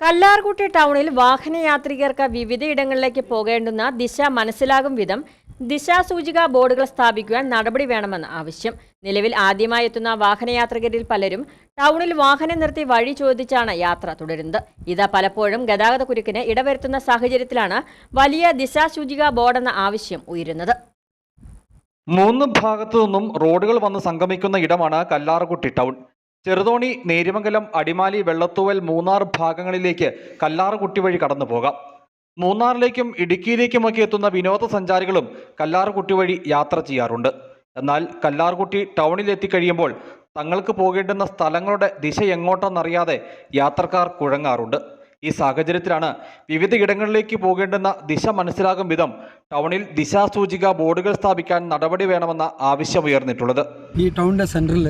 കല്ലാർകുട്ടി ടൗണിൽ വാഹനയാത്രികർക്ക് വിവിധയിടങ്ങളിലേക്ക് പോകേണ്ടുന്ന ദിശ മനസ്സിലാകും വിധം ദിശാസൂചിക ബോർഡുകൾ സ്ഥാപിക്കുവാൻ നടപടി വേണമെന്ന് ആവശ്യം. നിലവിൽ ആദ്യമായി എത്തുന്ന വാഹനയാത്രികരിൽ പലരും ടൗണിൽ വാഹനം നിർത്തി വഴി ചോദിച്ചാണ് യാത്ര തുടരുന്നത്. ഇത് പലപ്പോഴും ഗതാഗത കുരുക്കിന് ഇടവരുത്തുന്ന സാഹചര്യത്തിലാണ് വലിയ ദിശാസൂചിക ബോർഡെന്ന ആവശ്യം ഉയരുന്നത്. മൂന്ന് ഭാഗത്തു നിന്നും റോഡുകൾ വന്ന് സംഗമിക്കുന്ന ഇടമാണ് കല്ലാർകുട്ടി ടൗൺ. ചെറുതോണി നേര്യമംഗലം അടിമാലി വെള്ളത്തൂവൽ മൂന്നാർ ഭാഗങ്ങളിലേക്ക് കല്ലാറുകുട്ടി വഴി കടന്നു പോകാം. മൂന്നാറിലേക്കും ഇടുക്കിയിലേക്കുമൊക്കെ എത്തുന്ന വിനോദസഞ്ചാരികളും കല്ലാറുകുട്ടി വഴി യാത്ര ചെയ്യാറുണ്ട്. എന്നാൽ കല്ലാർകുട്ടി ടൗണിൽ എത്തിക്കഴിയുമ്പോൾ തങ്ങൾക്ക് പോകേണ്ടുന്ന സ്ഥലങ്ങളുടെ ദിശ എങ്ങോട്ടെന്നറിയാതെ യാത്രക്കാർ കുഴങ്ങാറുണ്ട്. ഈ സാഹചര്യത്തിലാണ് വിവിധ ഇടങ്ങളിലേക്ക് പോകേണ്ടുന്ന ദിശ മനസ്സിലാകും വിധം ടൗണിൽ ദിശാസൂചിക ബോർഡുകൾ സ്ഥാപിക്കാൻ നടപടി വേണമെന്ന ആവശ്യമുയർന്നിട്ടുള്ളത് ഈ ടൗണിന്റെ സെന്ററിൽ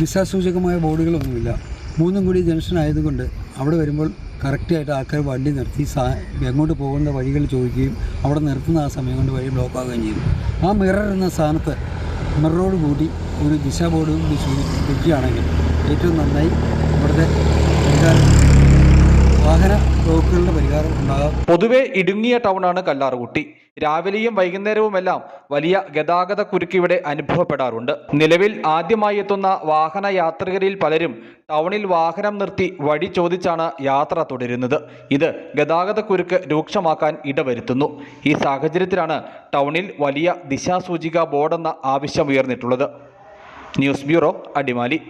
ദിശാസൂചകമായ ബോർഡുകളൊന്നുമില്ല. മൂന്നും കൂടി ജംഗ്ഷൻ ആയതുകൊണ്ട് അവിടെ വരുമ്പോൾ കറക്റ്റായിട്ട് ആൾക്കാർ വണ്ടി നിർത്തി സാ എങ്ങോട്ട് പോകേണ്ട വഴികൾ ചോദിക്കുകയും അവിടെ നിർത്തുന്ന ആ സമയം കൊണ്ട് വഴി ബ്ലോക്ക് ആവുകയും ചെയ്യും ആ മിറർ എന്ന സ്ഥാനത്ത് മിററോട് കൂടി ഒരു ദിശാ ബോർഡ് കൂടി ചോദിക്കുകയാണെങ്കിൽ ഏറ്റവും നന്നായി ഇവിടുത്തെ വാഹന വകുപ്പുകളുടെ പരിഹാരം ഉണ്ടാകാം. പൊതുവെ ഇടുങ്ങിയ ടൗണാണ് കല്ലാറുകുട്ടി രാവിലെയും വൈകുന്നേരവുമെല്ലാം വലിയ ഗതാഗത കുരുക്ക് ഇവിടെ അനുഭവപ്പെടാറുണ്ട്. നിലവിൽ ആദ്യമായി എത്തുന്ന വാഹന യാത്രികരിൽ പലരും ടൗണിൽ വാഹനം നിർത്തി വഴി ചോദിച്ചാണ് യാത്ര തുടരുന്നത്. ഇത് ഗതാഗത കുരുക്ക് രൂക്ഷമാക്കാൻ ഇടവരുത്തുന്നു. ഈ സാഹചര്യത്തിലാണ് ടൗണിൽ വലിയ ദിശാസൂചിക ബോർഡെന്ന ആവശ്യം ഉയർന്നിട്ടുള്ളത്. News bureau Adimali.